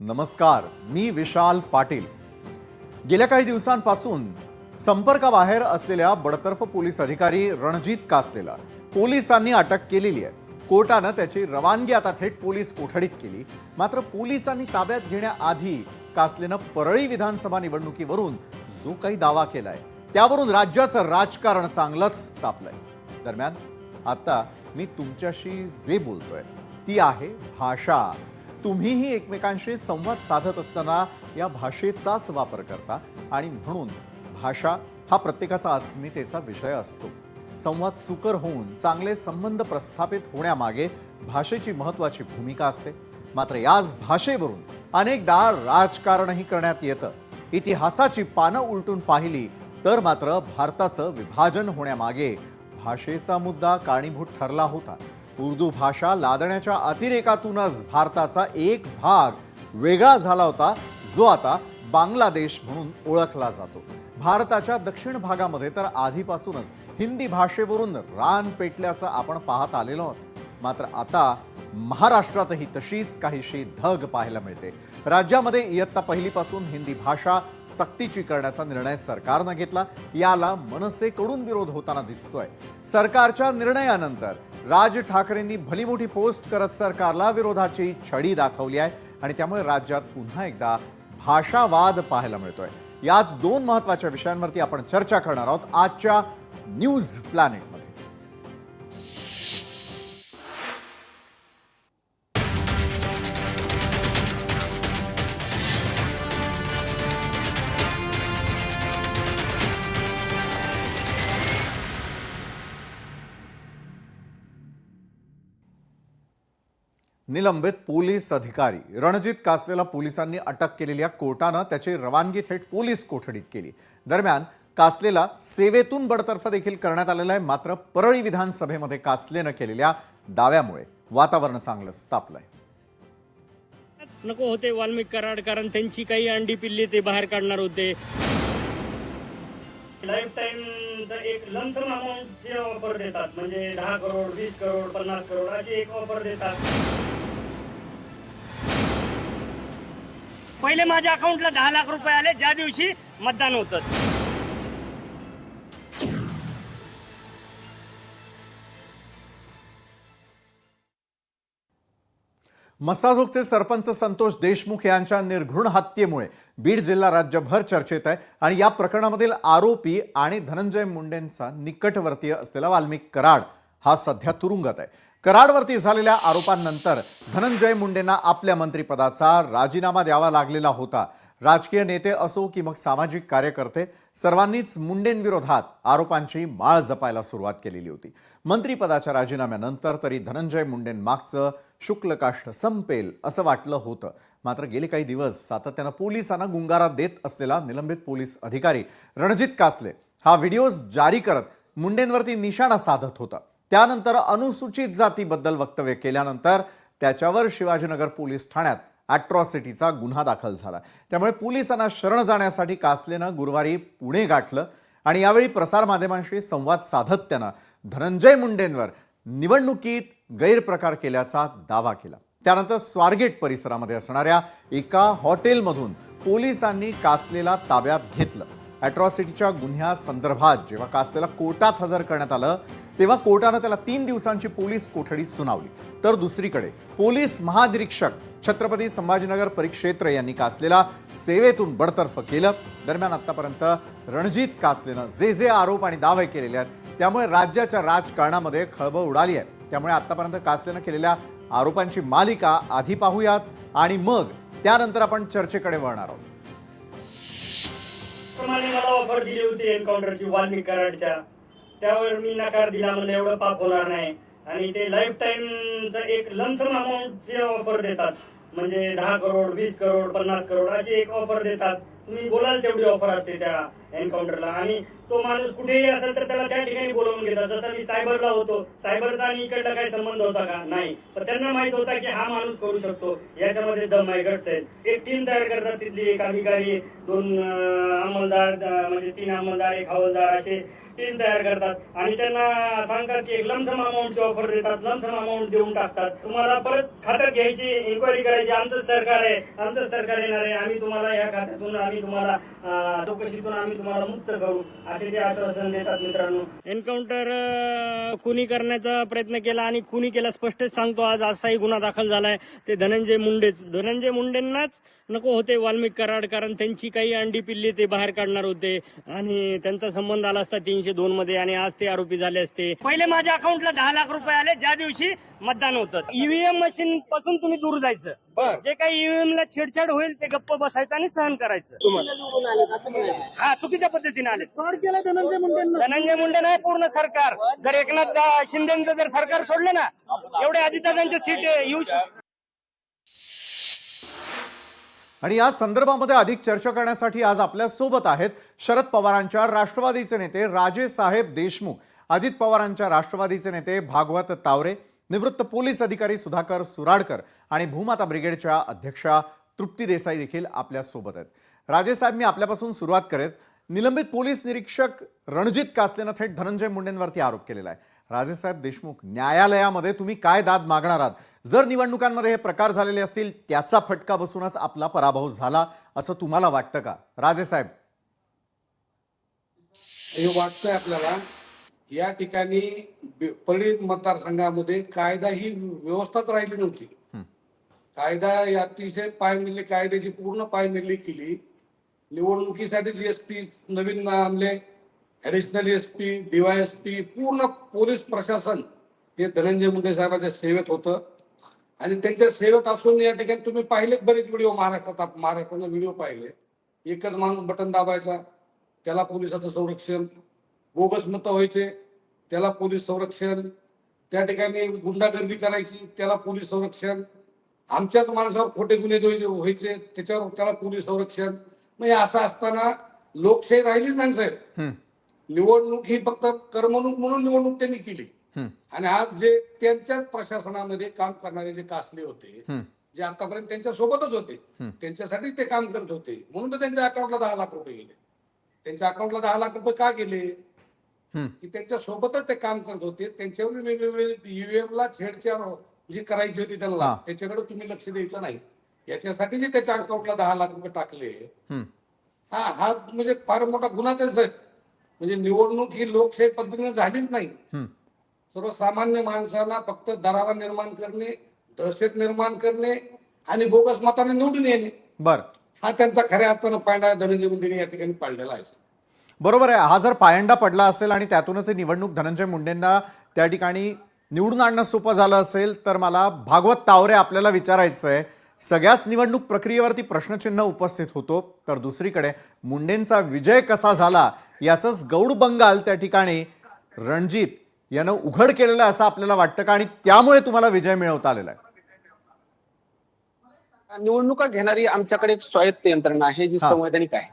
नमस्कार मी विशाल पाटील. गेल्या काही दिवसांपासून संपर्काबाहेर असलेल्या बडतर्फ पोलीस अधिकारी रणजित कासलेला पोलिसांनी अटक केलेली आहे. कोर्टानं त्याची रवानगी आता थेट पोलीस कोठडीत केली. मात्र पोलिसांनी ताब्यात घेण्याआधी कासलेनं परळी विधानसभा निवडणुकीवरून जो काही दावा केलाय त्यावरून राज्याचं राजकारण चांगलंच तापलंय. दरम्यान आता मी तुमच्याशी जे बोलतोय ती आहे भाषा. तुम्हीही एकमेकांशी संवाद साधत असताना या भाषेचाच वापर करता आणि म्हणून भाषा हा प्रत्येकाचा अस्मितेचा विषय असतो. संवाद सुकर होऊन चांगले संबंध प्रस्थापित होण्यामागे भाषेची महत्त्वाची भूमिका असते. मात्र याच भाषेवरून अनेकदा राजकारणही करण्यात येतं. इतिहासाची पानं उलटून पाहिली तर मात्र भारताचं विभाजन होण्यामागे भाषेचा मुद्दा कारणीभूत ठरला होता. उर्दू भाषा लादण्याच्या अतिरेकातूनच भारताचा एक भाग वेगळा झाला होता जो आता बांगलादेश म्हणून ओळखला जातो. भारताच्या दक्षिण भागामध्ये तर आधीपासूनच हिंदी भाषेवरून रान पेटल्याचं आपण पाहत आलेलो आहोत. मात्र आता महाराष्ट्रातही तशीच काहीशी धग पाहायला मिळते. राज्यामध्ये इयत्ता पहिलीपासून हिंदी भाषा सक्तीची करण्याचा निर्णय सरकारनं घेतला. याला मनसेकडून विरोध होताना दिसतोय. सरकारच्या निर्णयानंतर राज ठाकरेंनी भली मोठी पोस्ट करत सरकारला विरोधाची छडी दाखवली आहे आणि त्यामुळे राज्यात पुन्हा एकदा भाषावाद पाहायला मिळतोय. याच दोन महत्त्वाच्या विषयांवरती आपण चर्चा करणार आहोत. आजच्या न्यूज प्लॅनेट निलंबित पोलीस अधिकारी. रणजित कासलेला पोलिसांनी अटक केलेल्या कोर्टानं त्याची रवानगी थेट पोलीस कोठडीत केली. दरम्यान कासलेला सेवेतून बडतर्फ देखील करण्यात आलेला आहे मात्र परळी विधानसभेमध्ये कासलेनं केलेल्या दाव्यामुळे वातावरण चांगलंच तापलंय नको होते वाल्मिक कराड कारण त्यांची काही अंडी पिल्ली ते बाहेर काढणार होते. लाईफ टाईमचा एक लमसम जे ऑफर देतात. म्हणजे दहा करोड वीस करोड पन्नास करोड अशी एक ऑफर देतात. पहिले माझ्या अकाउंटला दहा लाख रुपये आले ज्या दिवशी मतदान होतं. मसाजोगचे सरपंच संतोष देशमुख यांच्या निर्घृण हत्येमुळे बीड जिल्हा राज्यभर चर्चेत आहे आणि या प्रकरणामधील आरोपी आणि धनंजय मुंडेंचा निकटवर्तीय असलेला वाल्मिक कराड हा सध्या तुरुंगात आहे. कराडवरती झालेल्या आरोपांनंतर धनंजय मुंडेंना आपल्या मंत्रिपदाचा राजीनामा द्यावा लागलेला होता. राजकीय नेते असो की मग सामाजिक कार्यकर्ते सर्वांनीच मुंडेंविरोधात आरोपांची माळ जपायला सुरुवात केलेली होती. मंत्रिपदाच्या राजीनाम्यानंतर तरी धनंजय मुंडेंमागचं शुक्लकाष्ठ संपेल असं वाटलं होतं. मात्र गेले काही दिवस सातत्यानं पोलिसांना गुंगारा देत असलेला निलंबित पोलीस अधिकारी रणजित कासले हा व्हिडिओज जारी करत मुंडेंवरती निशाणा साधत होता. त्यानंतर अनुसूचित जातीबद्दल वक्तव्य केल्यानंतर त्याच्यावर शिवाजीनगर पोलीस ठाण्यात ॲट्रॉसिटीचा गुन्हा दाखल झाला. त्यामुळे पोलिसांना शरण जाण्यासाठी कासलेनं गुरुवारी पुणे गाठलं आणि यावेळी प्रसारमाध्यमांशी संवाद साधत त्यानं धनंजय मुंडेंवर निवडणुकीत गैरप्रकार केल्याचा दावा केला. त्यानंतर स्वारगेट परिसरामध्ये असणाऱ्या एका हॉटेलमधून पोलिसांनी कासलेला ताब्यात घेतलं. अॅट्रॉसिटीच्या गुन्ह्यासंदर्भात जेव्हा कासलेला कोर्टात हजर करण्यात आलं तेव्हा कोर्टानं त्याला तीन दिवसांची पोलीस कोठडी सुनावली. तर दुसरीकडे पोलीस महानिरीक्षक छत्रपती संभाजीनगर परिक्षेत्र यांनी कासलेला सेवेतून बडतर्फ केलं. दरम्यान आतापर्यंत रणजित कासलेनं जे जे आरोप आणि दावे केलेले आहेत त्यामुळे राज्याच्या राजकारणामध्ये खळबळ उडाली आहे. त्यामुळे आतापर्यंत कासलेनं केलेल्या आरोपांची मालिका आधी पाहूयात आणि मग त्यानंतर आपण चर्चेकडे वळणार आहोत. मला ऑफर दिली होती एन्काउंटरची वाल्मिक कराडच्या. त्यावर मी नकार दिला म्हणलं एवढं पाप होणार नाही. आणि ते लाईफ टाईमचं एक लमसम अमाऊंटची ऑफर देतात म्हणजे दहा करोड वीस करोड पन्नास करोड अशी एक ऑफर देतात. तुम्ही बोलाल तेवढी ऑफर असते त्या एन्काउंटरला आणि तो माणूस कुठेही असेल तर त्याला त्या ठिकाणी बोलवून घेतात. जसं मी सायबरला होतो. सायबरचा आणि इकडला काही संबंध होता का? नाही. तर त्यांना माहीत होता की हा माणूस करू शकतो. याच्यामध्ये दम आहे गट्स आहेत. एक टीम तयार करतात तिथली एक अधिकारी दोन अंमलदार म्हणजे तीन अंमलदार एक हवालदार असे टीम तयार करतात. आणि त्यांना सांगतात की एक लमसम अमाऊंटची ऑफर देतात. लमसम अमाऊंट देऊन टाकतात. तुम्हाला परत खात्यात घ्यायची इन्क्वायरी करायची. आमचं सरकार आहे. आमचं सरकार येणार आहे. आम्ही तुम्हाला या खात्यातून आम्ही तुम्हाला चौकशीतून आम्ही तुम्हाला मुक्त करू. असे ते आश्वासन देतात मित्रांनो. एन्काउंटर खुनी करण्याचा प्रयत्न केला आणि खुनी केला स्पष्टच सांगतो. आज असाही गुन्हा दाखल झालाय. ते धनंजय मुंडेच. धनंजय मुंडेंनाच नको होते वाल्मिक कराड कारण त्यांची काही अंडी पिल्ली ते बाहेर काढणार होते. आणि त्यांचा संबंध आला असता तीनशे दोन मध्ये आणि आज ते आरोपी झाले असते. पहिले माझ्या अकाउंटला दहा लाख रुपये आले. ज्या दिवशी मतदान होतं. ईव्हीएम मशीन पासून तुम्ही दूर जायचं. जे काही ईव्हीएम ला छेडछाड होईल ते गप्प बसायचं आणि सहन करायचं. हा चुकीच्या पद्धतीने आले. फ्रॉड केला धनंजय मुंडे धनंजय मुंडे नाही पूर्ण सरकार. जर एकनाथ शिंदेचं जर सरकार सोडलं ना एवढे अजितदादांचे सीट येऊ आणि या संदर्भामध्ये अधिक चर्चा करण्यासाठी आज आपल्यासोबत आहेत शरद पवारांच्या राष्ट्रवादीचे नेते राजे साहेब देशमुख अजित पवारांच्या राष्ट्रवादीचे नेते भागवत तावरे निवृत्त पोलीस अधिकारी सुधाकर सुराडकर आणि भूमाता ब्रिगेडच्या अध्यक्षा तृप्ती देसाई देखील आपल्यासोबत आहेत. राजे साहेब मी आपल्यापासून सुरुवात करेत निलंबित पोलीस निरीक्षक रणजित कासलेनं थेट धनंजय मुंडेंवरती आरोप केलेला आहे. राजेसाहेब देशमुख न्यायालयामध्ये तुम्ही काय दाद मागणार आहात? जर निवडणुकांमध्ये हे प्रकार झालेले असतील त्याचा फटका बसूनच आपला पराभव झाला असं तुम्हाला वाटतं का? राजेसाहेब. हे वाटतंय आपल्याला या ठिकाणी परळी मतदारसंघामध्ये कायदा ही व्यवस्थाच राहिली नव्हती. कायदा अतिशय पायमिल्ली कायद्याची पूर्ण पायमिल्ली केली. निवडणुकीसाठी जीएसपी नवीन आणले ऍडिशनल एसपी डीवायएसपी पूर्ण पोलीस प्रशासन हे धनंजय मुंडे साहेबांच्या सेवेत होतं. आणि त्यांच्या सेवेत असून या ठिकाणी तुम्ही पाहिलेत बरेच व्हिडिओ महाराष्ट्रात महाराष्ट्रानं व्हिडिओ पाहिले? एकच माणूस बटन दाबायचा त्याला पोलिसाचं संरक्षण बोगस मतं व्हायचे त्याला पोलीस संरक्षण त्या ठिकाणी गुंडागर्दी करायची त्याला पोलीस संरक्षण आमच्याच माणसावर खोटे गुन्हे व्हायचे त्याच्यावर त्याला पोलीस संरक्षण. म्हणजे असं असताना लोकशाही राहिलीच नाही साहेब. निवडणूक ही फक्त करमणूक म्हणून निवडणूक त्यांनी केली हं, आणि आज जे त्यांच्याच प्रशासनामध्ये काम करणारे जे कासले होते. जे आतापर्यंत त्यांच्या सोबतच होते. त्यांच्यासाठी ते काम करत होते म्हणून तर त्यांच्या अकाउंटला दहा लाख रुपये गेले त्यांच्या अकाउंटला दहा लाख रुपये का गेले. की त्यांच्या सोबतच ते काम करत होते त्यांच्यावर वेगवेगळे ईव्हीएम ला छेडछाड जी करायची होती त्यांना. त्याच्याकडे तुम्ही लक्ष द्यायचं नाही याच्यासाठी जे त्याच्या अकाउंटला दहा लाख रुपये टाकले हं. हा म्हणजे फार मोठा गुन्हाच आहे म्हणजे निवडणूक ही लोकशाही पद्धतीने झालीच नाही. हं. सर्वसामान्य माणसाला फक्त दरारा निर्माण करणे दहशत निर्माण करणे आणि बोगस मताने निवडून येणे. बर. हा त्यांचा खऱ्या अर्थानं पांडा धनंजय मुंडेने या ठिकाणी पाळलेला आहे. बरोबर आहे. हा जर पायंडा पडला असेल आणि त्यातूनच ही निवडणूक धनंजय मुंडेंना त्या ठिकाणी निवडून आणणं सोपं झालं असेल तर मला भागवत तावरे आपल्याला विचारायचं आहे सगळ्याच निवडणूक प्रक्रियेवरती प्रश्नचिन्ह उपस्थित होतो. तर दुसरीकडे मुंडेंचा विजय कसा झाला? याचंच गौड बंगाल त्या ठिकाणी रणजित यानं उघड केलेलं आहे असं आपल्याला वाटतं का? आणि त्यामुळे तुम्हाला विजय मिळवता आलेला आहे. निवडणुका घेणारी आमच्याकडे एक स्वायत्त यंत्रणा आहे जी. संवैधानिक आहे.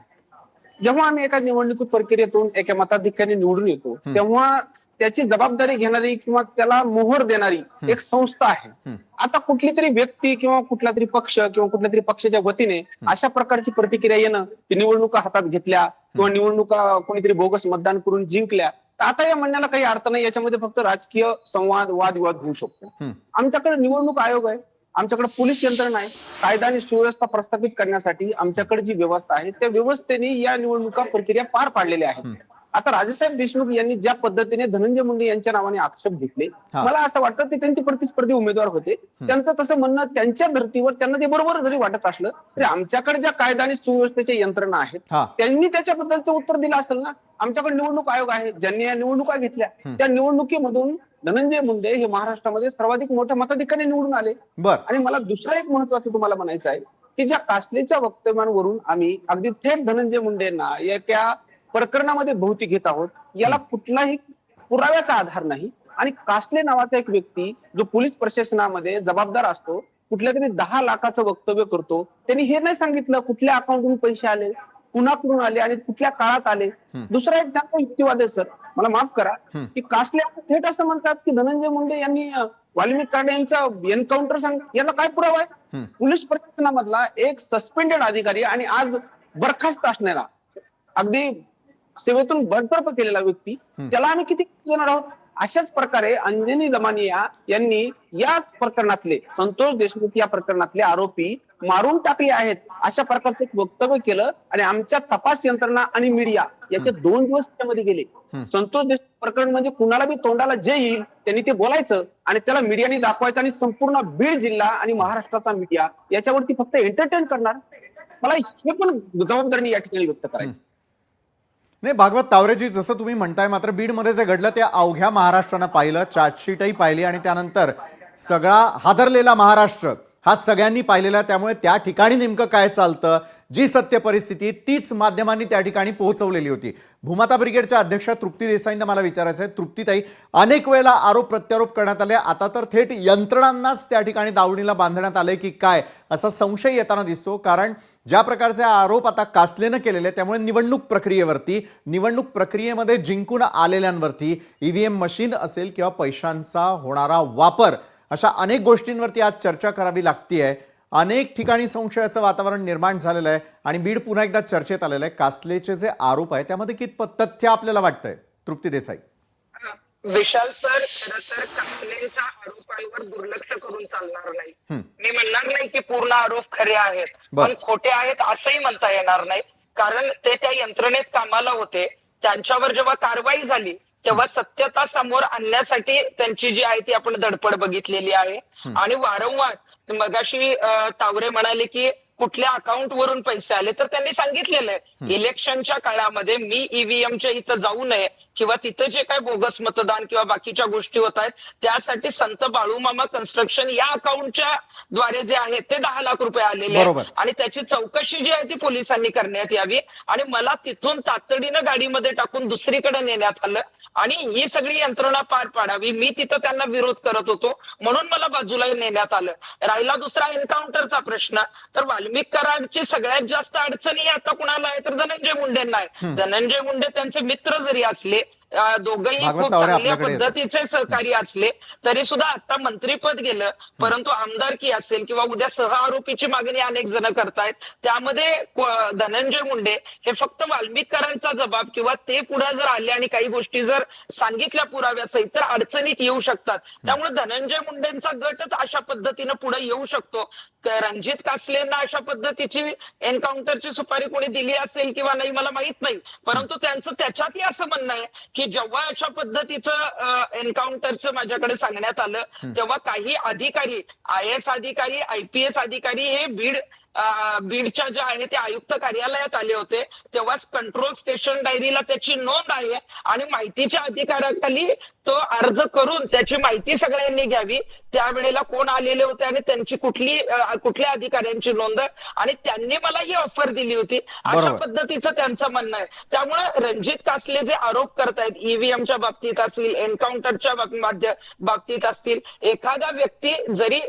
जेव्हा आम्ही एका निवडणूक प्रक्रियेतून एका मताधिक्याने निवडून येतो तेव्हा त्याची जबाबदारी घेणारी किंवा त्याला मोहर देणारी एक संस्था आहे. आता कुठली तरी व्यक्ती किंवा कुठला तरी पक्ष किंवा कुठल्या तरी पक्षाच्या वतीने अशा प्रकारची प्रतिक्रिया येणं की निवडणुका हातात घेतल्या किंवा निवडणुका कोणीतरी बोगस मतदान करून जिंकल्या तर आता या म्हणण्याला काही अर्थ नाही. याच्यामध्ये फक्त राजकीय संवाद वादविवाद होऊ शकतो. आमच्याकडे निवडणूक आयोग आहे. आमच्याकडे पोलीस यंत्रणा आहे. कायदा आणि सुव्यवस्था प्रस्थापित करण्यासाठी आमच्याकडे जी व्यवस्था आहे त्या व्यवस्थेने या निवडणुका प्रक्रिया पार पाडलेल्या आहेत. आता राजेसाहेब देशमुख यांनी ज्या पद्धतीने धनंजय मुंडे यांच्या नावाने आक्षेप घेतले. मला असं वाटतं ते त्यांचे प्रतिस्पर्धी उमेदवार होते. त्यांचं तसं म्हणणं त्यांच्या धर्तीवर त्यांना ते बरोबर जरी वाटत असलं तरी आमच्याकडे ज्या कायदा आणि सुव्यवस्थेच्या यंत्रणा आहेत त्यांनी त्याच्याबद्दलचं उत्तर दिलं असेल ना? आमच्याकडे निवडणूक आयोग आहे. ज्यांनी या निवडणुका घेतल्या त्या निवडणुकीमधून धनंजय मुंडे हे महाराष्ट्रामध्ये सर्वाधिक मोठ्या मताधिकाने निवडून आले. बर. आणि मला दुसरं एक महत्वाचं तुम्हाला म्हणायचं आहे की ज्या कासलेच्या वक्तव्यांवरून आम्ही अगदी थेट धनंजय मुंडेंना एका प्रकरणामध्ये भोवती घेत आहोत. याला कुठलाही पुराव्याचा आधार नाही. आणि कासले नावाचा एक व्यक्ती जो पोलीस प्रशासनामध्ये जबाबदार असतो कुठल्या तरी दहा लाखाचं वक्तव्य करतो त्यांनी हे नाही सांगितलं कुठल्या अकाउंटून पैसे आले कुणाकडून आले आणि कुठल्या काळात आले. दुसरा एक त्यांचा युक्तिवाद आहे सर. मला माफ करा. की कासले थेट असं म्हणतात की धनंजय मुंडे यांनी वाल्मिक कार्डे यांचा एन्काउंटर सांग याला काय पुरावा आहे. पोलीस प्रशासनामधला एक सस्पेंडेड अधिकारी आणि आज बरखास्त असणारा. अगदी सेवेतून बडतर्फ केलेला व्यक्ती त्याला आम्ही किती देणार आहोत? अशाच प्रकारे अंजनी दमानिया यांनी या प्रकरणातले संतोष देशमुख या प्रकरणातले आरोपी मारून टाकले आहेत अशा प्रकारचं एक वक्तव्य केलं आणि आमच्या तपास यंत्रणा आणि मीडिया याचे दोन दिवस त्यामध्ये गेले. संतोष देशमुख प्रकरण म्हणजे कुणाला बी तोंडाला जे येईल त्यांनी ते बोलायचं आणि त्याला मीडियाने दाखवायचं आणि संपूर्ण बीड जिल्हा आणि महाराष्ट्राचा मीडिया याच्यावरती फक्त एंटरटेन करणार. मला हे पण जबाबदारी या ठिकाणी व्यक्त करायची. नाही भागवत तावरेजी जसं तुम्ही म्हणताय मात्र बीडमध्ये जे घडलं ते अवघ्या महाराष्ट्रानं पाहिलं चार्जशीटही पाहिली आणि त्यानंतर सगळा हादरलेला महाराष्ट्र. हा सगळ्यांनी पाहिलेला त्यामुळे त्या ठिकाणी नेमकं काय चालतं? जी सत्य परिस्थिती तीच माध्यमांनी त्या ठिकाणी पोहोचवलेली होती. भूमाता ब्रिगेडच्या अध्यक्षा तृप्ती देसाईंना मला विचारायचं आहे तृप्तीताई अनेक वेळेला आरोप प्रत्यारोप करण्यात आले. आता तर थेट यंत्रणांनाच त्या ठिकाणी दावणीला बांधण्यात आले की काय? असा संशय येताना दिसतो. कारण ज्या प्रकारचे आरोप आता कासलेनं केलेले त्यामुळे निवडणूक प्रक्रियेवरती निवडणूक प्रक्रियेमध्ये जिंकून आलेल्यांवरती ईव्हीएम मशीन असेल किंवा पैशांचा होणारा वापर अशा अनेक गोष्टींवरती आज चर्चा करावी लागतीये. अनेक ठिकाणी संशयाचं वातावरण निर्माण झालेलं आहे आणि बीड पुन्हा एकदा चर्चेत आलेलं आहे. कासलेचे जे आरोप आहे त्यामध्ये कितपत तथ्य आपल्याला वाटतंय? तृप्ती देसाई. विशाल सर खर तर कापलेच्या आरोपांवर दुर्लक्ष करून चालणार नाही. मी म्हणणार नाही की पूर्ण आरोप खरे आहेत. पण खोटे आहेत असंही म्हणता येणार नाही. कारण ते त्या यंत्रणेत कामाला होते. त्यांच्यावर जेव्हा कारवाई झाली तेव्हा सत्यता समोर आणण्यासाठी त्यांची जी आहे ती आपण धडपड बघितलेली आहे. आणि वारंवार मगाशी तावरे म्हणाले की कुठल्या अकाउंट वरून पैसे आले तर त्यांनी सांगितलेलं आहे. इलेक्शनच्या काळामध्ये मी ईव्हीएमच्या इथं जाऊ नये किंवा तिथं जे काय बोगस मतदान किंवा बाकीच्या गोष्टी होत आहेत त्यासाठी संत बाळूमामा कन्स्ट्रक्शन या अकाउंटच्या द्वारे जे आहे ते दहा लाख रुपये आलेले. आहेत. आणि त्याची चौकशी जी आहे ती पोलिसांनी करण्यात यावी. आणि मला तिथून तातडीनं गाडीमध्ये टाकून दुसरीकडे नेण्यात आलं. आणि ही सगळी यंत्रणा पार पाडावी. मी तिथं त्यांना विरोध करत होतो. म्हणून मला बाजूला नेण्यात आलं. राहिला दुसरा एन्काउंटरचा प्रश्न. तर वाल्मिक कराडची सगळ्यात जास्त अडचणी आता कुणाला आहे तर धनंजय मुंडेंना आहे धनंजय मुंडे त्यांचे मित्र जरी असले दोघंही खूप चांगल्या. पद्धतीचे सहकारी असले तरी सुद्धा आता मंत्रीपद गेलं परंतु आमदारकी असेल किंवा उद्या सह आरोपीची मागणी अनेक जण करतायत त्यामध्ये धनंजय मुंडे हे फक्त वाल्मिकरांचा जबाब किंवा ते पुढे जर आले आणि काही गोष्टी जर सांगितल्या पुराव्यासहित तर अडचणीत येऊ शकतात त्यामुळे धनंजय मुंडेंचा गटच अशा पद्धतीनं पुढे येऊ शकतो रणजित कासलेंना अशा पद्धतीची एन्काउंटरची सुपारी कोणी दिली असेल किंवा नाही मला माहीत नाही. परंतु त्यांचं त्याच्यातही असं म्हणणं आहे की जेव्हा अशा पद्धतीचं एन्काउंटरचं माझ्याकडे सांगण्यात आलं तेव्हा काही अधिकारी आय एस अधिकारी आयपीएस अधिकारी हे बीड बीडच्या ज्या आहे ते आयुक्त कार्यालयात आले होते तेव्हा कंट्रोल स्टेशन डायरीला त्याची नोंद आहे आणि माहितीच्या अधिकाराखाली तो अर्ज करून त्याची माहिती सगळ्यांनी घ्यावी. त्यावेळेला कोण आलेले होते आणि त्यांची कुठली कुठल्या अधिकाऱ्यांची नोंद आणि त्यांनी मला ही ऑफर दिली होती. अशा. पद्धतीचं त्यांचं म्हणणं आहे. त्यामुळे रणजित कासले जे आरोप करतायत ईव्हीएमच्या बाबतीत असतील एन्काउंटरच्या बाबतीत असतील एखादा व्यक्ती जरी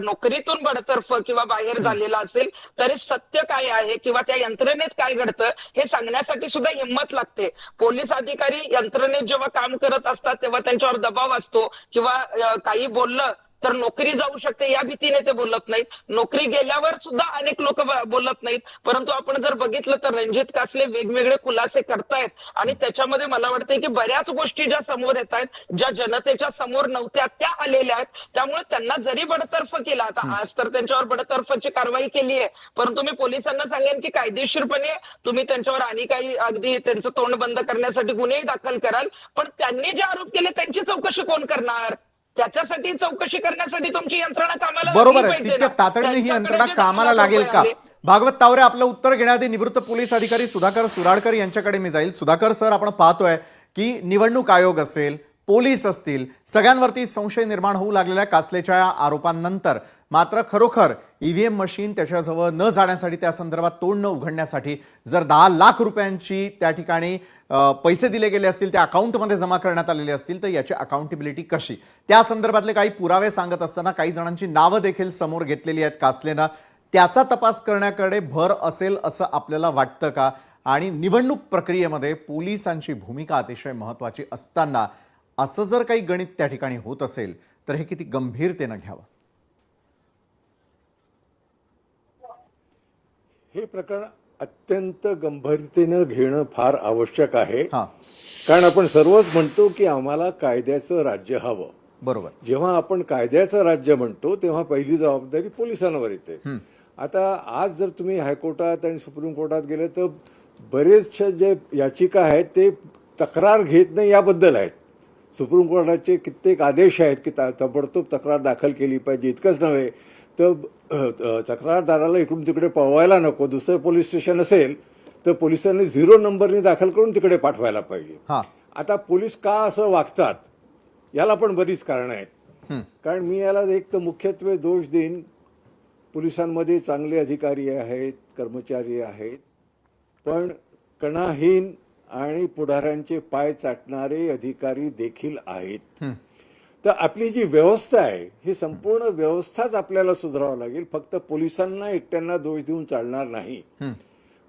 नोकरीतून बडतर्फ किंवा बाहेर झालेला असेल तरी सत्य काय आहे किंवा त्या यंत्रणेत काय घडतं हे सांगण्यासाठी सुद्धा हिंमत लागते. पोलीस अधिकारी यंत्रणेत जेव्हा काम करत असतात तेव्हा त्यांच्यावर दबाव असतो किंवा काही बोललं तर नोकरी जाऊ शकते या भीतीने ते बोलत नाहीत. नोकरी गेल्यावर सुद्धा अनेक लोक बोलत नाहीत. परंतु आपण जर बघितलं तर रणजित कासले वेगवेगळे खुलासे करतायत. आणि त्याच्यामध्ये मला वाटतंय की बऱ्याच गोष्टी ज्या समोर येत आहेत ज्या जनतेच्या समोर नव्हत्या त्या आलेल्या आहेत. त्यामुळे त्यांना जरी बडतर्फ केला आता आज तर त्यांच्यावर बडतर्फची कारवाई केली आहे. परंतु मी पोलिसांना सांगेन की कायदेशीरपणे तुम्ही त्यांच्यावर आणि काही अगदी त्यांचं तोंड बंद करण्यासाठी गुन्हेही दाखल कराल. पण त्यांनी जे आरोप केले त्यांची चौकशी कोण करणार? त्याच्यासाठी चौकशी करण्यासाठी तुमची यंत्रणा कामाला बरोबर आहे. ना. तातडीने ही यंत्रणा कामाला लागेल का? भागवत तावरे आपलं उत्तर घेण्याआधी निवृत्त पोलीस अधिकारी सुधाकर सुराडकर यांच्याकडे मी जाईल. सुधाकर सर आपण पाहतोय की निवडणूक आयोग असेल पोलीस असतील सगळ्यांवरती संशय निर्माण होऊ लागलेल्या कासलेच्या आरोपांनंतर. मात्र खरोखर ईव्हीएम मशीन त्याच्याजवळ न जाण्यासाठी त्या संदर्भात तोंड न उघडण्यासाठी जर दहा लाख रुपयांची त्या ठिकाणी पैसे दिले गेले असतील त्या अकाउंटमध्ये जमा करण्यात आलेले असतील तर याची अकाउंटेबिलिटी कशी? त्या संदर्भातले काही पुरावे सांगत असताना काही जणांची नावं देखील समोर घेतलेली आहेत कासलेनं. त्याचा तपास करण्याकडे भर असेल असं आपल्याला वाटतं का? आणि निवडणूक प्रक्रियेमध्ये पोलिसांची भूमिका अतिशय महत्त्वाची असताना असं जर काही गणित त्या ठिकाणी होत असेल तर हे किती गंभीरतेनं घ्यावं? हे प्रकरण अत्यंत गंभीरतेनं घेणं फार आवश्यक आहे. कारण आपण सर्वच म्हणतो की आम्हाला कायद्याचं राज्य हवं. बरोबर. जेव्हा आपण कायद्याचं राज्य म्हणतो तेव्हा पहिली जबाबदारी पोलिसांवर येते. आता आज जर तुम्ही हायकोर्टात आणि सुप्रीम कोर्टात गेले तर बरेचशा जे याचिका आहेत ते तक्रार घेत नाही याबद्दल आहेत. सुप्रीम कोर्टाचे कित्येक आदेश आहेत की ताबडतोब तक्रार दाखल केली पाहिजे इतकंच नव्हे. तर तक्रारदाराला इकडून तिकडे पळवायला नको. दुसरं पोलीस स्टेशन असेल तर पोलिसांनी झिरो नंबरनी दाखल करून तिकडे पाठवायला पाहिजे. हा. आता पोलीस का असं वागतात याला पण बरीच कारणं आहेत. कारण मी याला एक तर मुख्यत्वे दोष देईन. पोलिसांमध्ये चांगले अधिकारी आहेत कर्मचारी आहेत. पण कणाहीन आणि पुढाऱ्यांचे पाय चाटणारे अधिकारी देखील आहेत. तर आपली जी व्यवस्था आहे ही संपूर्ण व्यवस्थाच आपल्याला सुधारावं लागेल. फक्त पोलिसांना एकट्यांना दोष देऊन चालणार नाही.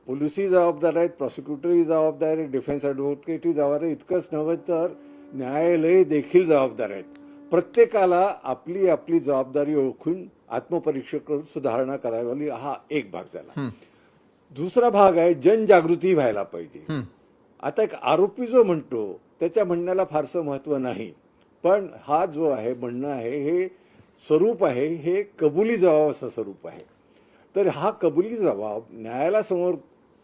पोलिसही जबाबदार आहेत प्रॉसिक्युटरही जबाबदार आहे डिफेन्स ॲडव्होकेटही जबाबदार इतकंच नव्हे तर न्यायालय देखील जबाबदार आहेत. प्रत्येकाला आपली आपली जबाबदारी ओळखून आत्मपरीक्षा करून सुधारणा करावी हा एक भाग झाला. दुसरा भाग आहे जनजागृती व्हायला पाहिजे. आता एक आरोपी जो म्हणतो त्याच्या म्हणण्याला फारसं महत्त्व नाही. पण हा जो आहे म्हणणं आहे हे स्वरूप आहे हे कबुली जबाब असं स्वरूप आहे. तर हा कबुली जबाब न्यायालयासमोर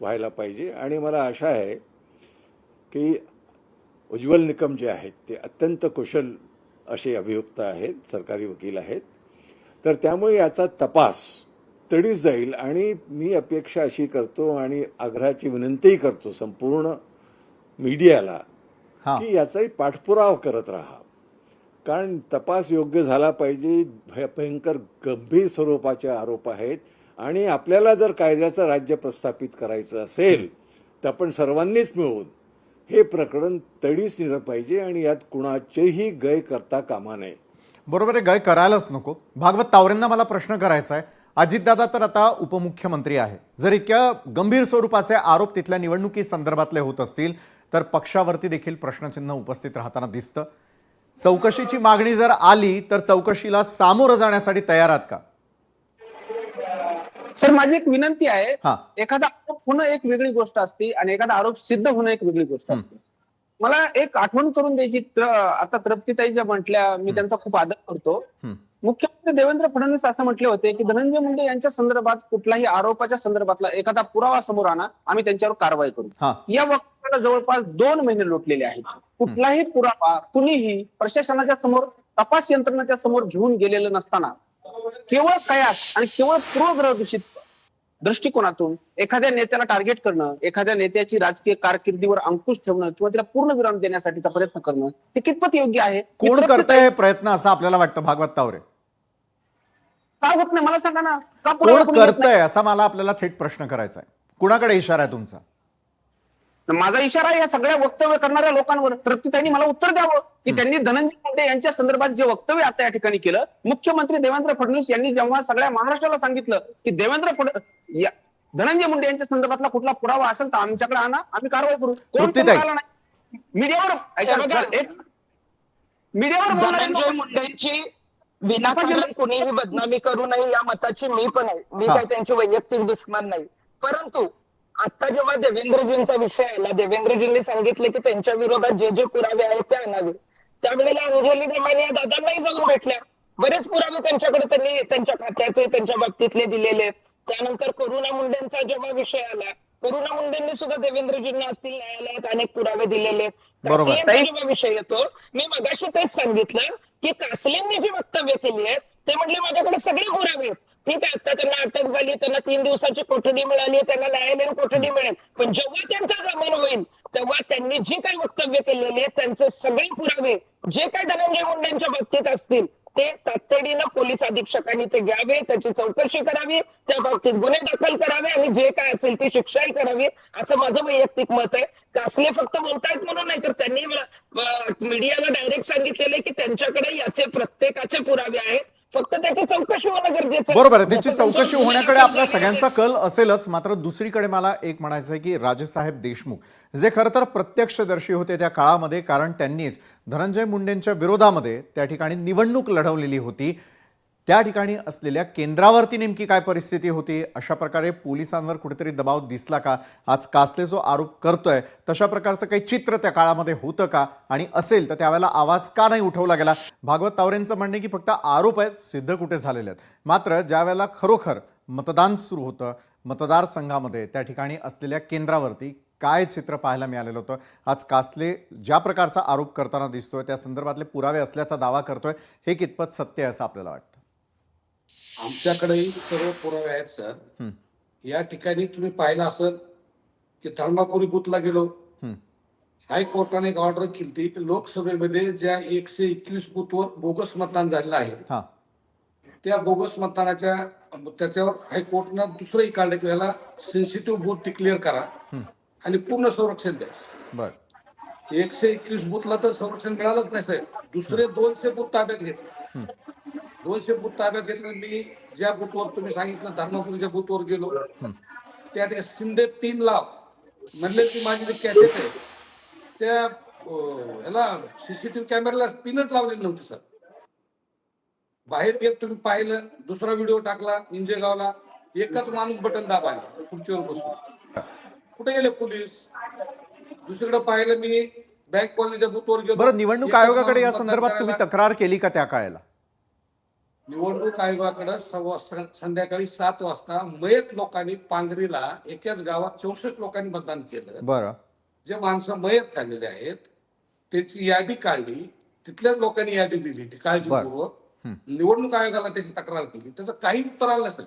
व्हायला पाहिजे आणि मला आशा आहे की उज्ज्वल निकम जे आहेत ते अत्यंत कुशल असे अभियुक्त आहेत सरकारी वकील आहेत. तर त्यामुळे याचा तपास तडीच जाईल आणि मी अपेक्षा अशी करतो आणि आग्रहाची विनंतीही करतो संपूर्ण मीडियाला. की याचाही पाठपुरावा करत राहा. कारण तपास योग्य झाला पाहिजे भय- भयंकर गंभीर स्वरूपाचे आरोप आहेत आणि आपल्याला जर कायद्याचं राज्य प्रस्थापित करायचं असेल तर आपण सर्वांनीच मिळून हे प्रकरण तडीच नेलं पाहिजे आणि यात कुणाचेही गय करता कामा नये. बरोबर आहे गय करायलाच नको. भागवत तावरेंना मला प्रश्न करायचा आहे. अजितदादा तर आता उपमुख्यमंत्री आहे. जर इतक्या गंभीर स्वरूपाचे आरोप तिथल्या निवडणुकी संदर्भातले होत असतील तर पक्षावरती देखील प्रश्नचिन्ह उपस्थित राहताना दिसतं. चौकशीची मागणी जर आली तर चौकशीला सामोरं जाण्यासाठी तयार आहात का? सर माझी एक विनंती आहे. एखादा आरोप होणं एक वेगळी गोष्ट असते आणि एखादा आरोप सिद्ध होणं एक वेगळी गोष्ट असते. मला एक आठवण करून द्यायची त्र- आता तृप्तीताई ज्या म्हटल्या मी त्यांचा खूप आदर करतो. मुख्यमंत्री देवेंद्र फडणवीस असं म्हटले होते की धनंजय मुंडे यांच्या संदर्भात कुठलाही आरोपाच्या संदर्भातला एखादा पुरावा समोर आणा आम्ही त्यांच्यावर कारवाई करू. या वक्तव्याला जवळपास दोन महिने लोटलेले आहेत. कुठलाही पुरावा कुणीही प्रशासनाच्या समोर तपास यंत्रणाच्या समोर घेऊन गेलेलं नसताना केवळ कयास आणि केवळ पूर्वग्रह दूषित दृष्टिकोनातून एखाद्या नेत्याला टार्गेट करणं एखाद्या नेत्याची राजकीय कारकिर्दीवर अंकुश ठेवणं किंवा तिला पूर्ण विराम देण्यासाठीचा प्रयत्न करणं ते कितपत योग्य आहे? कोण कितपत करतंय हे प्रयत्न असं आपल्याला वाटतं भागवत तावरे? का होत नाही? मला सांगा ना. का कोण? करतंय असा मला आपल्याला थेट प्रश्न करायचा आहे कुणाकडे इशारा आहे तुमचा? माझा इशारा या सगळ्या वक्तव्य करणाऱ्या लोकांवर तृप्तीताईंनी मला उत्तर द्यावं. की त्यांनी धनंजय मुंडे यांच्या संदर्भात जे वक्तव्य आता या ठिकाणी केलं मुख्यमंत्री देवेंद्र फडणवीस यांनी जेव्हा सगळ्या महाराष्ट्राला सांगितलं की देवेंद्र फड धनंजय मुंडे यांच्या संदर्भातला कुठला पुरावा असेल तर आमच्याकडे आणा आम्ही कारवाई करू. कोण नाही. मीडियावर मीडियावर मुंडेंची विनाकारण कुणीही बदनामी करू नये या मताची मी पण आहे. मी. काही त्यांची वैयक्तिक दुश्मन नाही. परंतु आता जेव्हा देवेंद्रजींचा विषय आला देवेंद्रजींनी सांगितले की त्यांच्या विरोधात जे जे पुरावे आहेत ते आणावे. त्यावेळेला अंजली दमानी या दादांनाही जाऊन भेटल्या. बरेच पुरावे त्यांच्याकडे त्यांनी त्यांच्या खात्याचे त्यांच्या बाबतीतले दिलेले. त्यानंतर करुणा मुंडेंचा जेव्हा विषय आला करुणा मुंडेंनी सुद्धा देवेंद्रजींना असतील न्यायालयात अनेक पुरावे दिलेले जेव्हा विषय येतो मी मगाशी तेच सांगितलं की कासलेंनी जी वक्तव्य केली आहेत ते म्हटले माझ्याकडे सगळे पुरावे आहेत. ठीक आहे आता त्यांना अटक झाली त्यांना तीन दिवसाची कोठडी मिळाली त्यांना न्यायालयीन कोठडी मिळेल. पण जेव्हा त्यांचा जामीन होईल तेव्हा त्यांनी जी काही वक्तव्य केलेली आहेत त्यांचे सगळे पुरावे जे काही धनंजय मुंडेंच्या बाबतीत असतील ते तातडीनं पोलीस अधीक्षकांनी ते घ्यावे त्याची चौकशी करावी त्या बाबतीत गुन्हे दाखल करावे आणि जे काय असेल ती शिक्षाही करावी असं माझं वैयक्तिक मत आहे. कासले फक्त बोलतायत म्हणून नाही तर त्यांनी मीडियाला डायरेक्ट सांगितलेलं आहे की त्यांच्याकडे याचे प्रत्येकाचे पुरावे आहेत. फक्त त्याची चौकशी होणं गरजेचं बरोबर आहे. त्याची चौकशी होण्याकडे आपला मुलाला सगळ्यांचा कल असेलच मात्र दुसरीकडे मला एक म्हणायचं आहे की राजेसाहेब देशमुख जे खरं तर प्रत्यक्षदर्शी होते त्या काळामध्ये कारण त्यांनीच धनंजय मुंडेंच्या विरोधामध्ये त्या ठिकाणी निवडणूक लढवलेली होती. त्या ठिकाणी असलेल्या केंद्रावरती नेमकी काय परिस्थिती होती? अशा प्रकारे पोलिसांवर कुठेतरी दबाव दिसला का? आज कासले जो आरोप करतोय तशा प्रकारचं काही चित्र त्या काळामध्ये होतं का? आणि असेल तर त्यावेळेला आवाज का नाही उठवला गेला? भागवत तावरेंचं म्हणणे की फक्त आरोप आहेत सिद्ध कुठे झालेले आहेत? मात्र ज्या वेळेला खरोखर मतदान सुरू होतं मतदारसंघामध्ये त्या ठिकाणी असलेल्या केंद्रावरती काय चित्र पाहायला मिळालेलं होतं? आज कासले ज्या प्रकारचा आरोप करताना दिसतोय त्या संदर्भातले पुरावे असल्याचा दावा करतोय हे कितपत सत्य आहे असं आपल्याला वाटतं? आमच्याकडेही सर्व पुरावे आहेत सर. या ठिकाणी तुम्ही पाहिलं असेल की धर्मापुरी बुथला गेलो. हं. हायकोर्टाने एक ऑर्डर केली की लोकसभेमध्ये ज्या एकशे एकवीस बुथवर बोगस मतदान झालेलं आहे हां. त्या बोगस मतदानाच्या त्याच्यावर हायकोर्टनं दुसरंही काढलं की याला सेन्सिटिव्ह बूथ डिक्लेअर करा हं. आणि पूर्ण संरक्षण द्या. बरं. एकशे एकवीस बुथला तर संरक्षण मिळालंच नाही साहेब. दुसरे दोनशे बुथ ताब्यात घेतले. दोनशे बुथ ताब्यात घेतले मी ज्या बुथवर तुम्ही सांगितलं धर्मपुरीच्या बुथवर गेलो त्या ठिकाणी शिंदे पिन लाव म्हणले की माझी जी कॅसेट आहे त्या ह्याला सीसीटीव्ही कॅमेऱ्याला पिनच लावलेली नव्हती सर. बाहेर गेत तुम्ही पाहिलं दुसरा व्हिडिओ टाकला इंजेगावला एकच माणूस बटन दाबायला खुर्चीवर बसून. कुठे गेले पोलीस? दुसरीकडे पाहिलं मी बँक कॉलनीच्या बुथवर गेलो. बरं निवडणूक आयोगाकडे या संदर्भात तुम्ही तक्रार केली का त्या काळाला? निवडणूक आयोगाकडे संध्याकाळी सात वाजता मयत लोकांनी पांगरीला एकाच गावात चौसष्ट लोकांनी मतदान केलं. बरं. जे माणसं मयत झालेले आहेत त्याची यादी काढली तिथल्याच लोकांनी यादी दिली ती काळजीपूर्वक. निवडणूक आयोगाला त्याची तक्रार केली. त्याचं काही उत्तर आलं नसेल.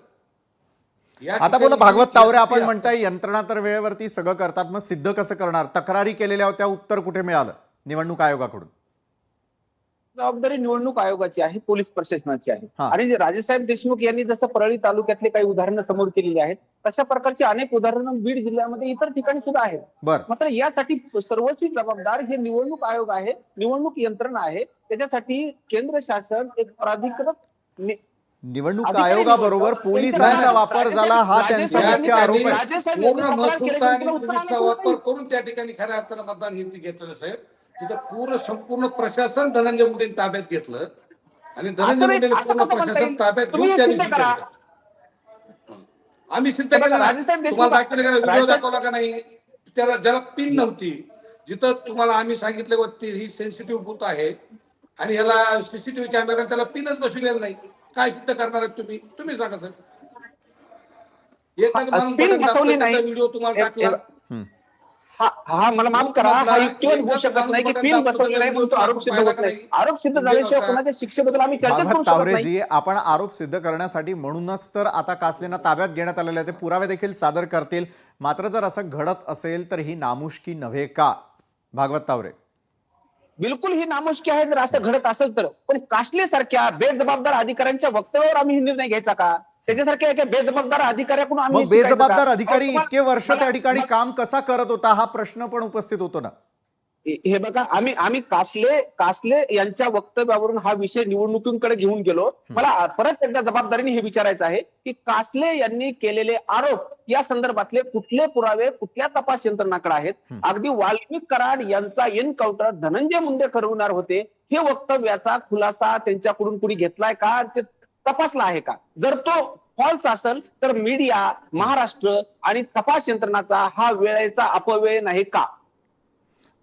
आता बोला भागवत तावरे आपण म्हणताय यंत्रणा तर वेळेवरती सगळं करतात मग सिद्ध कसं करणार? तक्रारी केलेल्या होत्या उत्तर कुठे मिळालं? निवडणूक आयोगाकडून. जबाबदारी निवडणूक आयोगाची आहे पोलीस प्रशासनाची आहे. आणि जे राजेसाहेब देशमुख यांनी जसं परळी तालुक्यातले काही उदाहरणं समोर केलेली आहेत तशा प्रकारची अनेक उदाहरणं बीड जिल्ह्यामध्ये इतर ठिकाणी सुद्धा आहेत मात्र यासाठी सर्वस्वी जबाबदार हे निवडणूक आयोग आहे निवडणूक यंत्रणा आहे त्याच्यासाठी केंद्र शासन एक प्राधिकृत निवडणूक आयोगाबरोबर. पोलिसांचा वापर झाला हा त्यांचा मुख्य आरोप आहे राजेसाहेब पूर्ण महसूलचा आणि पोलीसचा वापर. करून त्या ठिकाणी खऱ्या अर्थानं मतदान घेतलेलं साहेब तिथं पूर्ण संपूर्ण प्रशासन धनंजय मुंडेंनी ताब्यात घेतलं. आणि धनंजय असं पूर्ण प्रशासन? ताब्यात घेऊन हे त्या दिवशी. आम्ही सिद्ध केलं तुम्हाला दाखवलं का व्हिडिओ दाखवला का नाही? त्याला ज्याला पिन नव्हती. जिथं तुम्हाला आम्ही सांगितलं होतं ही सेन्सिटिव्ह बूथ आहे. आणि ह्याला सीसीटीव्ही कॅमेरा त्याला पिनच बसविलेला नाही. काय सिद्ध करणार आहेत तुम्ही? तुम्ही सांगा सर. एकाच हा, माणूस. व्हिडिओ तुम्हाला टाकला. हा हा मला माफ करा. हा युक्तिवाद होऊ शकत नाही की पिन बसवलेला आहे म्हणून तो आरोप सिद्ध होत नाही. आरोप सिद्ध झाल्याशिवाय कोणाच्या शिक्षेबद्दल आम्ही चर्चा करू शकत नाही. तावरेजी आपण आरोप सिद्ध करण्यासाठी म्हणूनच तर आता कासलेंना ताब्यात घेण्यात आलेले आहे ते पुरावे देखील सादर करतील. मात्र जर असं घडत असेल तर ही नामुष्की नव्हे का? भागवत तावरे. बिलकुल ही नामुष्की आहे. जर असं घडत असेल तर. पण काशले सारख्या बेजबाबदार अधिकाऱ्यांच्या वक्तव्यावर आम्ही हे निर्णय घ्यायचा का? त्याच्यासारख्या एका बेजबाबदार अधिकाऱ्याकडून आम्ही मग शिकायचं का? बेजबाबदार अधिकारी अहो, इतके वर्ष मला- त्या ठिकाणी मला- काम कसा करत होता हा प्रश्न पण उपस्थित होतो ना. हे बघा आम्ही आम्ही कासले कासले यांच्या वक्तव्यावरून हा विषय निवडणुकीकडे घेऊन गेलो. मला परत एकदा जबाबदारीने हे विचारायचं आहे की कासले यांनी केलेले आरोप या संदर्भातले कुठले पुरावे कुठल्या तपास यंत्रणाकडे आहेत? अगदी वाल्मिक कराड यांचा एन्काउंटर धनंजय मुंडे ठरवणार होते. हे वक्तव्याचा खुलासा त्यांच्याकडून कुणी घेतलाय का? ते तपासला आहे का? जर तो फॉल्स असेल तर मीडिया महाराष्ट्र आणि तपास यंत्रणाचा हा वेळेचा अपव्यय नाही का?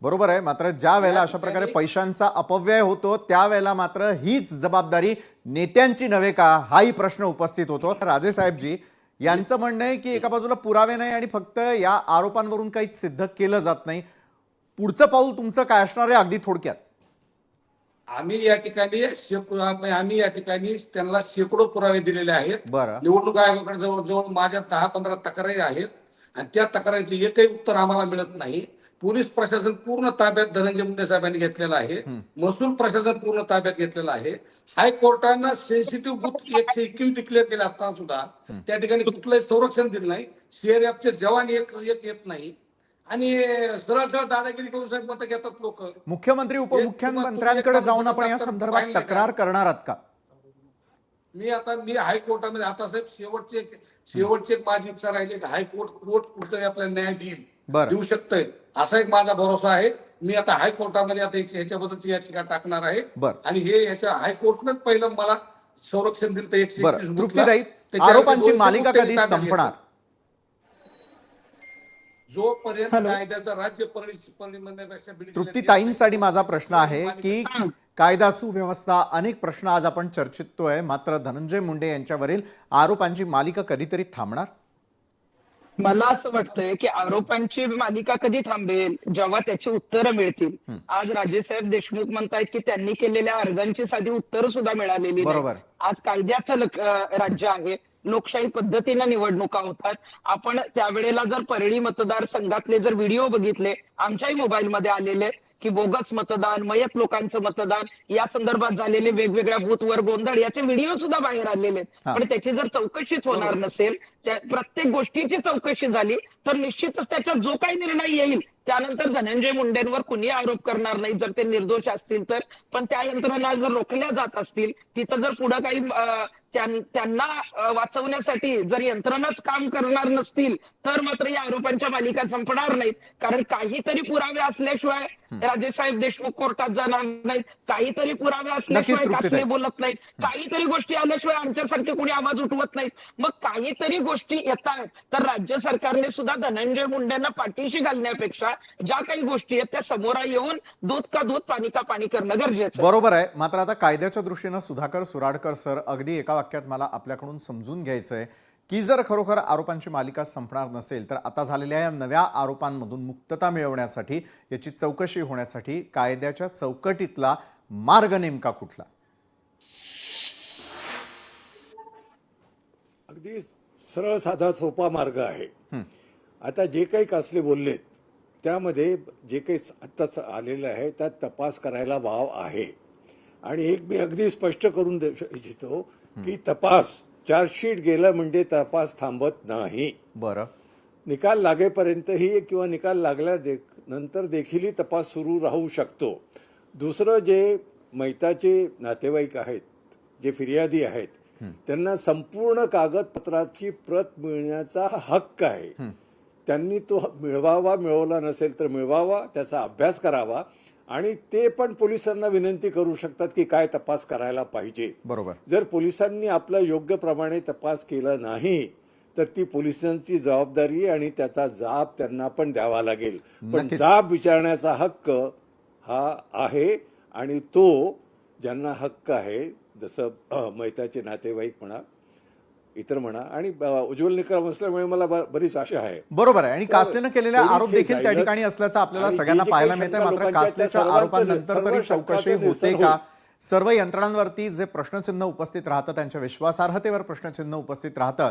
बरोबर आहे. मात्र ज्या वेळेला अशा प्रकारे पैशांचा अपव्यय होतो त्यावेळेला मात्र हीच जबाबदारी नेत्यांची नव्हे का हाही प्रश्न उपस्थित होतो. राजेसाहेबजी यांचं म्हणणं आहे की एका बाजूला पुरावे नाही आणि फक्त या आरोपांवरून काहीच सिद्ध केलं जात नाही. पुढचं पाऊल तुमचं काय असणार आहे अगदी थोडक्यात? आम्ही या ठिकाणी आम्ही या ठिकाणी त्यांना शेकडो पुरावे दिलेले आहेत. निवडणूक आयोगाकडे जवळजवळ माझ्या दहा पंधरा तक्रारी आहेत. आणि त्या तक्रारीचे एकही उत्तर आम्हाला मिळत नाही. पोलीस प्रशासन पूर्ण ताब्यात धनंजय मुंडे साहेबांनी घेतलेलं आहे. महसूल प्रशासन पूर्ण ताब्यात घेतलेलं आहे. हायकोर्टानं सेन्सिटिव्ह बुथ एकशे एकवीस डिक्लेअर केले असताना सुद्धा त्या ठिकाणी कुठलंही संरक्षण दिलं नाही. सीआरएफचे जवान एक एक येत नाही. आणि सरळ सरळ दादागिरी करून साहेब मतं घेतात लोक मुख्यमंत्री उपमुख्यमंत्र्यांकडे जाऊन आपण या संदर्भात? तक्रार करणार आहात का मी आता मी हायकोर्टामध्ये आता साहेब शेवटची एक शेवटची एक माझी इच्छा राहिली की हायकोर्ट कोर्ट कुठेतरी आपल्याला न्याय देईल. देऊ शकतंय असा एक माझा भरोसा आहे मी आता हायकोर्टामध्ये आता याची- ह्याच्याबद्दलची याचिका टाकणार आहे. आणि हे याच्या हायकोर्टनंच पहिलं मला संरक्षण दिलं तर एकशे आरोपांची मालिका कधी. संपणार जोपर्यंत कायद्याचा राज्य बिल्डिंग तृप्तीताईंसाठी माझा प्रश्न आहे की कायदा सुव्यवस्था अनेक प्रश्न आज आपण चर्चितोय. मात्र धनंजय मुंडे यांच्यावरील आरोपांची मालिका कधीतरी थांबणार? मला असं वाटतंय की आरोपांची मालिका कधी थांबेल जेव्हा त्याची उत्तरं मिळतील. आज राजेसाहेब देशमुख म्हणतायत की त्यांनी केलेल्या अर्जांची साधी उत्तरं सुद्धा मिळालेली नाही. बरोबर. आज कायद्याचं राज्य आहे. लोकशाही पद्धतीनं निवडणुका होतात. आपण त्यावेळेला जर परळी मतदारसंघातले जर व्हिडिओ बघितले आमच्याही मोबाईलमध्ये आलेले की बोगस मतदान मयत लोकांचं मतदान या संदर्भात झालेले वेगवेगळ्या बूथवर गोंधळ याचे व्हिडिओ सुद्धा बाहेर आलेले आहेत. पण त्याची जर चौकशीच होणार नसेल त्या प्रत्येक गोष्टीची चौकशी झाली तर निश्चितच त्याच्यात जो काही निर्णय येईल त्यानंतर धनंजय मुंडेंवर कुणी आरोप करणार नाही जर ते निर्दोष असतील तर. पण त्या यंत्रणा जर रोखल्या जात असतील तिथं जर पुढे काही त्यांना वाचवण्यासाठी जर यंत्रणाच काम करणार नसतील तर मात्र या आरोपांच्या मालिका संपणार नाहीत. कारण काहीतरी पुरावे असल्याशिवाय राजेसाहेब देशमुख कोर्टात जाणार नाहीत. काहीतरी पुरावे असल्याशिवाय. कासले बोलत नाहीत. काहीतरी गोष्टी आल्याशिवाय आमच्यासारखे कोणी आवाज उठवत नाहीत. मग काहीतरी गोष्टी येत आहेत तर राज्य सरकारने सुद्धा धनंजय मुंडेंना पाठीशी घालण्यापेक्षा ज्या काही गोष्टी आहेत त्या समोर येऊन दूध का दूध पाणी का पाणी करणं गरजेचं. बरोबर आहे. मात्र आता कायद्याच्या दृष्टीनं सुधाकर सुराडकर सर अगदी एका वाक्यात मला आपल्याकडून समजून घ्यायचं आहे की जर खरोखर आरोपांची मालिका संपणार नसेल तर आता झालेल्या या नव्या आरोपांमधून मुक्तता मिळवण्यासाठी याची चौकशी होण्यासाठी कायद्याच्या चौकटीतला मार्ग नेमका कुठला? अगदी सरळ साधा सोपा मार्ग आहे. आता जे काही कासले बोललेत त्यामध्ये जे काही आत्ताच आलेलं आहे त्यात तपास करायला वाव आहे. आणि एक मी अगदी स्पष्ट करून देऊ इच्छितो की तपास चार्जशीट गेलं म्हणजे तपास थांबत नाही. बरं. निकाल लागेपर्यंतही किंवा निकाल लागल्या दे नंतर देखीलही तपास सुरू राहू शकतो. दुसरं जे मैताचे नातेवाईक आहेत जे फिर्यादी आहेत त्यांना संपूर्ण कागदपत्राची प्रत मिळण्याचा हक्क आहे. त्यांनी तो मिळवावा मिळवला नसेल तर मिळवावा त्याचा अभ्यास करावा. आणि ते पण पोलिसांना विनंती करू शकतात की काय तपास करायला पाहिजे. बरोबर. जर पोलिसांनी आपला योग्य प्रमाणे तपास केला नाही तर ती पोलिसांची जबाबदारी आणि त्याचा जाब त्यांना पण द्यावा लागेल. पण. जाब विचारण्याचा हक्क हा आहे आणि तो ज्यांना हक्क आहे जसं मैताचे नातेवाईक म्हणा इतर म्हणा. आणि उज्ज्वल निकम असल्यामुळे मला बरीच आशा आहे. बरोबर आहे. आणि कासलेनं केलेल्या पोलीस आरोप देखील त्या ठिकाणी असल्याचं आपल्याला सगळ्यांना पाहायला मिळतंय. शंका मात्र कासलेच्या आरोपांनंतर तरी चौकशी होते का. सर्व यंत्रणांवरती जे प्रश्नचिन्ह उपस्थित राहतं त्यांच्या विश्वासार्हतेवर प्रश्नचिन्ह उपस्थित राहतं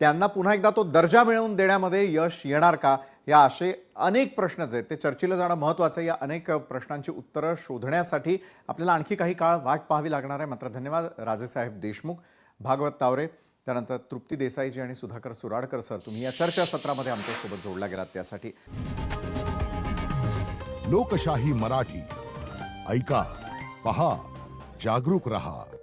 त्यांना पुन्हा एकदा तो दर्जा मिळवून देण्यामध्ये यश येणार का? या असे अनेक प्रश्न जे आहेत ते चर्चेला जाणं महत्वाचं आहे. या अनेक प्रश्नांची उत्तरं शोधण्यासाठी आपल्याला आणखी काही काळ वाट पाहावी लागणार आहे. मात्र धन्यवाद. राजेसाहेब देशमुख भागवत तावरे. त्यानंतर तृप्ती देसाईजी आणि सुधाकर सुराडकर सर तुम्ही या चर्चासत्रामध्ये आमच्यासोबत जोडला गेलात त्यासाठी. लोकशाही मराठी. ऐका पहा जागरूक रहा.